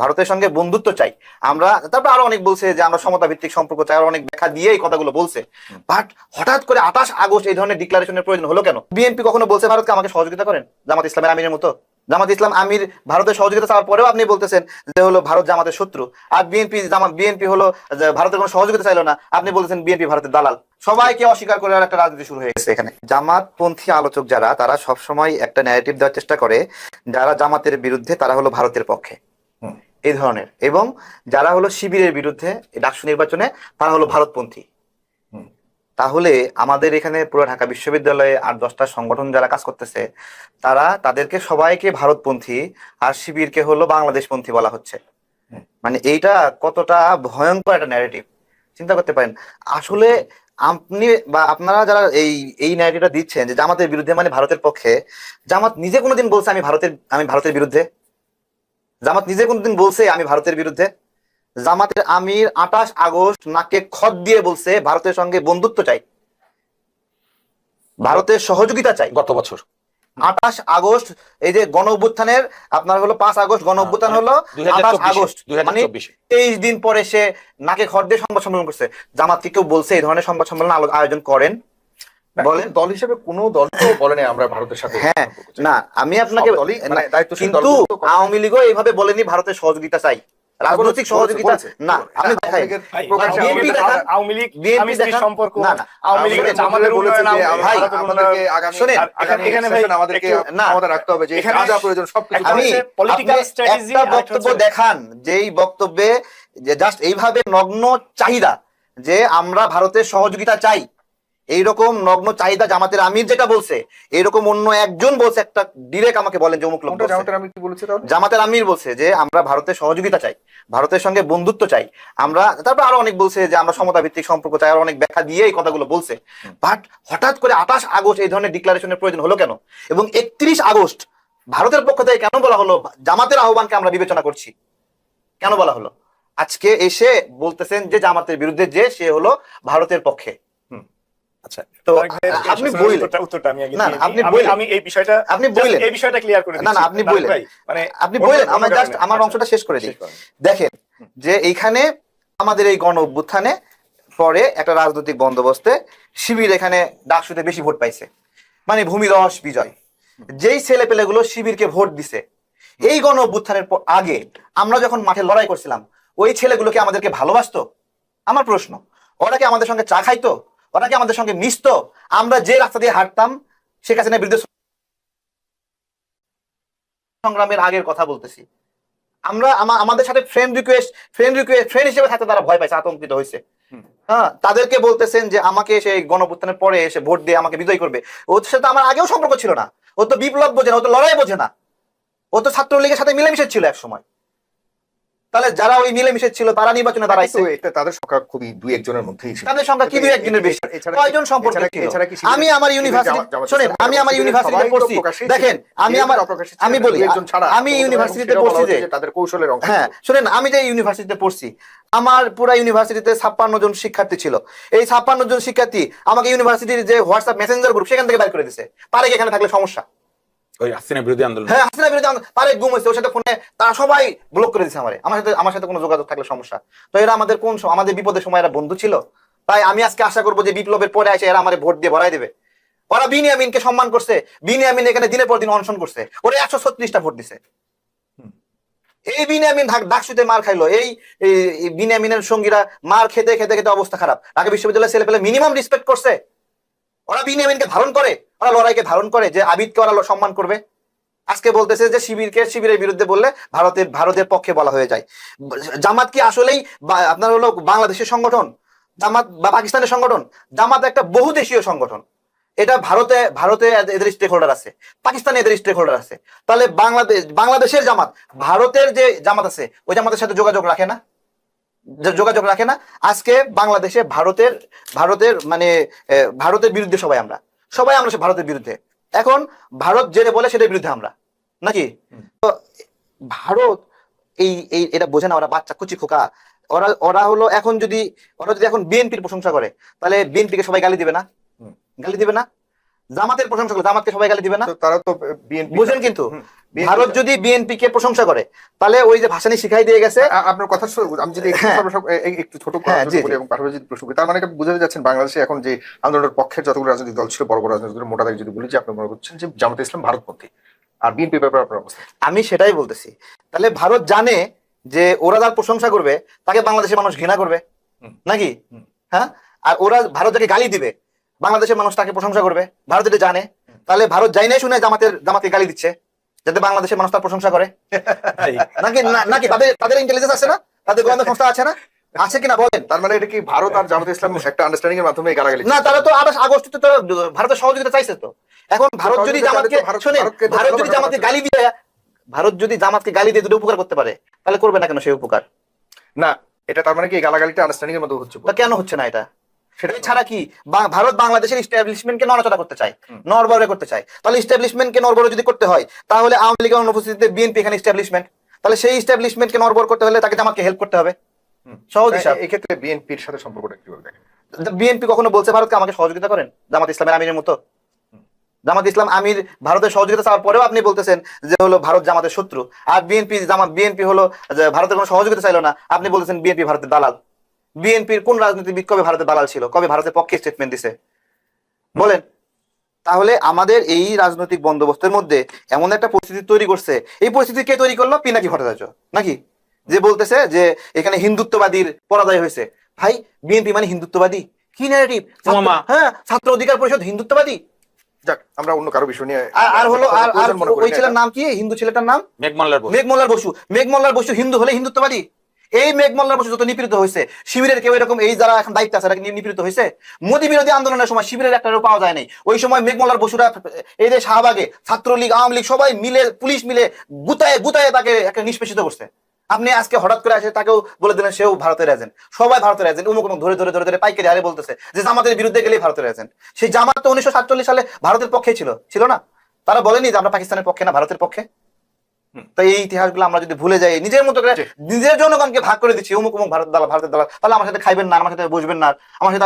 ভারতের সঙ্গে বন্ধুত্ব চাই। আমরা তারপর আরও অনেক বলছে যে আমরা সমতা ভিত্তিক সম্পর্ক চাই আরও অনেক ব্যাখ্যা দিয়ে এই কথাগুলো বলছে। বাট হঠাৎ করে আঠাশ আগস্ট এই ধরনের ডিক্লারেশনের প্রয়োজন হলো কেন? বিএনপি কখনো বলছে ভারতকে আমাকে সহযোগিতা করেন? জামাত ইসলামের আমিরের মতো? জামাত ইসলাম আমির ভারতের সহযোগিতা চাওয়ার পরেও আপনি বলতেছেন যে হলো ভারত জামাতের শত্রু। আর বিএনপি জামাত বিএনপি হলো ভারতের কোনো সহযোগিতা চাইলো না। আপনি বলতেছেন বিএনপি ভারতের দালাল। সবাইকে অস্বীকার করে একটা রাজনীতি শুরু হয়ে গেছে এখানে। জামাতপন্থী আলোচক যারা তারা সবসময় একটা ন্যারেটিভ দেওয়ার চেষ্টা করে যারা জামাতের বিরুদ্ধে তারা হলো ভারতের পক্ষে। এই ধরনের। এবং যারা হলো শিবিরের বিরুদ্ধে ডাকসু নির্বাচনে তারা হলো ভারতপন্থী। তাহলে আমাদের এখানে পুরো ঢাকা বিশ্ববিদ্যালয়ে আর দশটা সংগঠন যারা কাজ করতেছে তারা তাদেরকে সবাইকে ভারতপন্থী আর শিবিরকে হলো বাংলাদেশপন্থী বলা হচ্ছে। মানে এইটা কতটা ভয়ঙ্কর একটা ন্যারেটিভ চিন্তা করতে পারেন আসলে আপনি বা আপনারা যারা এই এই ন্যারেটিভটা দিচ্ছেন যে জামাতের বিরুদ্ধে মানে ভারতের পক্ষে জামাত নিজে কোনোদিন বলছে আমি ভারতের আমি ভারতের বিরুদ্ধে। জামাত নিজে কোনোদিন বলছে আমি ভারতের বিরুদ্ধে? জামাতের আমির আঠাশ আগস্ট নাকে খত দিয়ে বলছে ভারতের সঙ্গে বন্ধুত্ব চাই। ভারতের সহযোগিতা চাই। গত বছর। আঠাশ আগস্ট এই যে গণ অভ্যুত্থানের আপনার হলো পাঁচ আগস্ট গণ অভ্যুত্থান মানে হলো দুই আঠাশ আগস্ট মানে তেইশ দিন পরে সে নাকে খড় দিয়ে সংবাদ সম্মেলন করছে। জামাত কেউ বলছে এই ধরনের সংবাদ সম্মেলন আয়োজন করেন। বলেন দল হিসেবে কোনো দল তো বলে নাই আমরা ভারতের সাথে হ্যাঁ না আমি আপনাকে মানে না, দায়িত্বশীল কিন্তু। আওয়ামী লীগও এইভাবে বলেনি ভারতের সহযোগিতা চাই রাজনৈতিক সহযোগিতা না আমি হ্যাঁ, দেখাই আওয়ামী লীগ। সম্পর্ক না, না, আওয়ামী লীগের আমাদের বলেছে যে ভাই, আমাদেরকে আগামী শোনেন, এখানে ভাই আমাদেরকে। ক্ষমতা রাখতে হবে যে এখানে- যা প্রয়োজন সবকিছু আমি একটা আরেকটা বক্তব্য দেখান যেই বক্তব্যে যে জাস্ট এইভাবে নগ্ন চাহিদা যে আমরা ভারতের সহযোগিতা চাই এইরকম নগ্ন চাহিদা জামাতের আমির যেটা বলছে এরকম অন্য একজন বলছে একটা ডিরেক্ট আমাকে বলেন যে অমুক লোক জামাতের আমির বলছে যে আমরা ভারতের সহযোগিতা চাই ভারতের সঙ্গে বন্ধুত্ব চাই। আমরা তারপর আরও অনেক বলছে যে আমরা সমতা ভিত্তিক সম্পর্ক চাই আরও অনেক ব্যাখ্যা দিয়ে এই কথাগুলো বলছে। বাট হঠাৎ করে আঠাশ আগস্ট এই ধরনের ডিক্লারেশনের প্রয়োজন হলো কেন? এবং একত্রিশ আগস্ট ভারতের পক্ষ থেকে কেন বলা হলো? জামাতের আহ্বানকে আমরা বিবেচনা করছি। কেন বলা হলো? আজকে এসে বলতেছেন যে জামাতের বিরুদ্ধে যে সে হলো ভারতের পক্ষে। আচ্ছা তো তারেক ভাইয়ের এই আপনি প্রশ্নের উত্তরটা- উত্তরটা আমি আগে না, দিয়ে না, দিই। আপনি আমি- আমি এই বিষয়টা আপনি just এই বিষয়টা ক্লিয়ার করে না, না, আপনি তারেক মানে আপনি অন্য- বললেন অন্য আমার জাস্ট কারণে। আমার অংশটা শেষ করে দিই। দেখেন যে এইখানে আমাদের এই গণ অভ্যুত্থানে পরে একটা রাজনৈতিক বন্দোবস্তে শিবির এখানে ডাকসুতে বেশি ভোট পাইছে। মানে ভূমিরস বিজয়। যেই ছেলে পেলেগুলো শিবিরকে ভোট দিছে এই গণ অভ্যুত্থানের আগে আমরা যখন মাঠে লড়াই করছিলাম ওই ছেলেগুলোকে আমাদেরকে ভালোবাসতো? আমার প্রশ্ন। ওরা কি আমাদের সঙ্গে চা খাইতো? ওরা কি আমাদের সঙ্গে মিশতো? আমরা যে রাস্তা দিয়ে হাঁটতাম শেখ হাসিনার বিরুদ্ধে সংগ্রামের আগের কথা বলতেছি। আমরা আমাদের সাথে friend request friend request friend হিসেবে থাকতে তারা ভয় পাইছে আতঙ্কিত হয়েছে হ্যাঁ তাদেরকে বলতেছেন যে আমাকে সেই গণপুত্থানের পরে এসে ভোট দিয়ে আমাকে বিজয় করবে। ওর সাথে আমার আগেও সম্পর্ক ছিল না। ও তো বিপ্লব বোঝে না ও তো লড়াই বোঝে না। ও তো ছাত্রলীগের সাথে মিলেমিশে ছিল এক সময় তাহলে যারা ওই মিলেমিশে ছিল তারা নির্বাচনে দাঁড়াইছে। এটা তাদের সংখ্যা খুবই দুই একজনের মধ্যেই ছিল। তাদের সংখ্যা কি দুই একজনের বেশি? কয়জন সম্পর্ক ছিল? আমি আমার ইউনিভার্সিটি শোনেন আমি আমার ইউনিভার্সিটিতে পড়ছি। দেখেন আমি আমার আমি বলি একজন ছাড়া। আমি ইউনিভার্সিটিতে পড়ছি যে তাদের কৌশলের অংশ। হ্যাঁ শুনেন আমি যে ইউনিভার্সিটিতে পড়ছি আমার পুরা ইউনিভার্সিটিতে ছাপ্পান্ন জন শিক্ষার্থী ছিল। এই ছাপ্পান্ন জন শিক্ষার্থী আমাকে ইউনিভার্সিটির যে হোয়াটসঅ্যাপ মেসেঞ্জার গ্রুপ সেখান থেকে বের করে দিছে। পারে এখানে থাকলে সমস্যা? ওই হাসিনা বিরোধী আন্দোলন। হ্যাঁ হাসিনা বিরোধী আন্দোলন, গুম হয়েছে ওর সাথে ফোনে তারা সবাই ব্লক করে দিছে আমারে। আমার সাথে আমার সাথে কোনো যোগাযোগ থাকলে সমস্যা। তো এরা আমাদের কোন আমাদের বিপদের সময় এরা বন্ধু ছিল? তাই আমি আজকে আশা করব যে বিপ্লবের পরে এসে এরা আমারে ভোট দিয়ে ভরাই দেবে। ওরা বিনিয়ামিনকে সম্মান করছে। বিনিয়ামিন এখানে দিনের পর দিন অনশন করছে। ওরা একশো ছত্রিশটা ভোট দিছে। এই বিনিয়ামিন ডাকসুতে মার খাইলো। এই এই- এই বিনিয়ামিনের সঙ্গীরা মার খেতে খেতে খেতে অবস্থা খারাপ। ঢাকা বিশ্ববিদ্যালয়ের ছেলে পেলে মিনিমাম রেসপেক্ট করছে। ওরা বিনিয়ামিনকে ধারণ করে। ওরা লড়াইকে ধারণ করে যে আবিদকে ওরা সম্মান করবে। আজকে বলতেছে যে শিবিরকে, শিবিরের বিরুদ্ধে বললে ভারতের ভারতের পক্ষে বলা হয়ে যায়। জামাত কি আসলেই আপনার হলো বাংলাদেশের সংগঠন? জামাত বা পাকিস্তানের সংগঠন? জামাত একটা বহুদেশীয় সংগঠন। এটা ভারতে ভারতে এদের স্টেক হোল্ডার আছে। পাকিস্তানে এদের স্টেক হোল্ডার আছে। তাহলে বাংলাদেশ বাংলাদেশের জামাত, ভারতের যে জামাত আছে, ওই জামাতের সাথে যোগাযোগ রাখে না? যোগাযোগ রাখে না? আজকে বাংলাদেশে ভারতের ভারতের মানে ভারতের বিরুদ্ধে সবাই আমরা। সবাই আমরা ভারতের বিরুদ্ধে। এখন ভারত যেটা বলে সেটার বিরুদ্ধে আমরা। নাকি? তো ভারত এই এই এটা বোঝে না ওরা বাচ্চা কুচি খোকা। ওরা ওরা হলো এখন যদি ওরা যদি এখন বিএনপির প্রশংসা করে তাহলে বিএনপিকে সবাই গালি দিবে না? গালি দিবে না? জামাতের প্রশংসা করলে জামাতকে সবাই গালি দিবে না? তারা তো বিএনপি বুঝেন কিন্তু? ভারত যদি বিএনপি কে প্রশংসা করে তাহলে ওই যে ভাসানি শিখাই দিয়ে গেছে। আপনার কথা আমি যদি একটু হ্যাঁ। ছোট হ্যাঁ। এবং পাশাপাশি প্রশ্ন করি, তার মানে বুঝাতে যাচ্ছেন বাংলাদেশে এখন যে আন্দোলনের পক্ষের যতগুলো রাজনৈতিক দল ছিল বড় বড় রাজনৈতিক দল মোটা দাগে যদি বলি যে আপনি মনে করছেন যে জামাতে ইসলাম ভারতপন্থী আর বিএনপি ব্যাপারে আপনার অবস্থা আমি সেটাই বলতেছি। তাহলে ভারত জানে যে ওরা যার প্রশংসা করবে তাকে বাংলাদেশের মানুষ ঘৃণা করবে। নাকি? হ্যাঁ? আর ওরা ভারত যাকে গালি দিবে। বাংলাদেশের মানুষ তাকে প্রশংসা করবে। ভারত এটা জানে তাহলে ভারত যাই নাই শুনে জামাতের জামাতে গালি দিচ্ছে যাতে বাংলাদেশের মানুষ তার প্রশংসা করে। নাকি নাকি তাদের তাদের ইন্টেলিজেন্স আছে না? তাদের গোয়েন্দা সংস্থা আছে না? আছে কিনা বলেন। তার মানে এটা কি ভারত আর জামাতে ইসলাম একটা আন্ডারস্ট্যান্ডিং এর মাধ্যমে এই গালাগালি না তারা তো আঠাশ আগস্ট তো তারা ভারতের সহযোগিতা চাইছে তো। এখন ভারত যদি জামাতকে তো ভারত- যদি জামাতকে গালি দিয়ে ভারত যদি জামাতকে গালি দিয়ে দুটো উপকার করতে পারে তাহলে করবে না কেন সেই উপকার? না এটা তার মানে কি গালাগালিটা আন্ডারস্ট্যান্ডিং এর মধ্যে হচ্ছে। কেন হচ্ছে না এটা? সেটা ছাড়া কি ভারত বাংলাদেশের ইস্টাবলিশমেন্টকে নড়াচড়া করতে চায়। নড়বড়ে করতে চায়। তাহলে ইস্টাবলিশমেন্টকে নড়বড়ে যদি করতে হয় তাহলে আওয়ামী লীগের অনুপস্থিতিতে বিএনপি এখানে ইস্টাবলিশমেন্ট তাহলে সেই ইস্টাবলিশমেন্টকে নড়বড় করতে হলে তাকে জামাতকে হেল্প করতে হবে। সহজ হিসাব। এই ক্ষেত্রে বিএনপির সাথে সম্পর্কটা কীভাবে দেখেন? বিএনপি কখনো বলছে ভারতকে আমাকে সহযোগিতা করেন? জামাত ইসলামের আমিরের মতো? জামাত ইসলাম আমির ভারতের সহযোগিতা চাওয়ার পরেও আপনি বলতেছেন যে হলো ভারত জামাতের শত্রু। আর বিএনপি জামাত বিএনপি হলো ভারতের কোনো সহযোগিতা চাইলো না। আপনি বলতেছেন বিএনপি ভারতের দালাল। বিএনপির কোন রাজনীতিবিদ কবে ভারতের দালাল ছিল? কবে ভারতের পক্ষে স্টেটমেন্ট দিছে? বলেন। তাহলে আমাদের এই রাজনৈতিক বন্দোবস্তের মধ্যে এমন একটা পরিস্থিতি তৈরি করছে। এই পরিস্থিতি কে তৈরি করল? পিনাকি ভট্টাচার্য নাকি? যে বলতেছে যে এখানে হিন্দুত্ববাদীর পরাজয় হয়েছে। ভাই বিএনপি মানে হিন্দুত্ববাদী। কি ন্যারেটিভ হ্যাঁ ছাত্র অধিকার পরিষদ হিন্দুত্ববাদী। যাক আমরা অন্য কারও বিষয় নিয়ে আর আর হলো আর ওই ছেলের নাম কি? হিন্দু ছেলেটার নাম? মেঘমাল্লার বসু। মেঘমল্লার বসু। মেঘমল্লার বসু হিন্দু হলে হিন্দুত্ববাদী? এই মেঘমল্লার বসু যত নিপীড়িত হয়েছে, শিবিরের কেউ এরকম এই যারা এখন দায়িত্ব আছে নিপীড়িত হয়েছে? মোদী বিরোধী আন্দোলনের সময় শিবিরের একটা পাওয়া যায় নাই ওই সময় মেঘমল্লার বসুরা, এই যে শাহবাগে ছাত্রলীগ, আওয়ামী লীগ, সবাই মিলে, পুলিশ মিলে গুতায় গুতায় তাকে একটা নিষ্পেষিত করছে। আপনি আজকে হঠাৎ করে আসে তাকেও বলে দিলেন, সেও ভারতের এজেন্ট সবাই ভারতের এজেন্ট উমুক উমুক ধরে ধরে ধরে ধরে পাইকারি হারে বলতেছে যে, জামাতের বিরুদ্ধে গেলেই ভারতের এজেন্ট সেই জামাত তো উনিশশো সাতচল্লিশ সালে ভারতের পক্ষে ছিল। ছিল না? তারা বলেনি যে, আমরা পাকিস্তানের পক্ষে না, ভারতের পক্ষে। তো এই ইতিহাসগুলো আমরা যদি ভুলে যাই নিজের মতো করে। নিজের জনগণকে ভাগ করে দিচ্ছি অমুক অমুক ভারত দালা ভারতের দালা তাহলে আমার সাথে খাইবেন না আমার সাথে বুঝবেন না আমার সাথে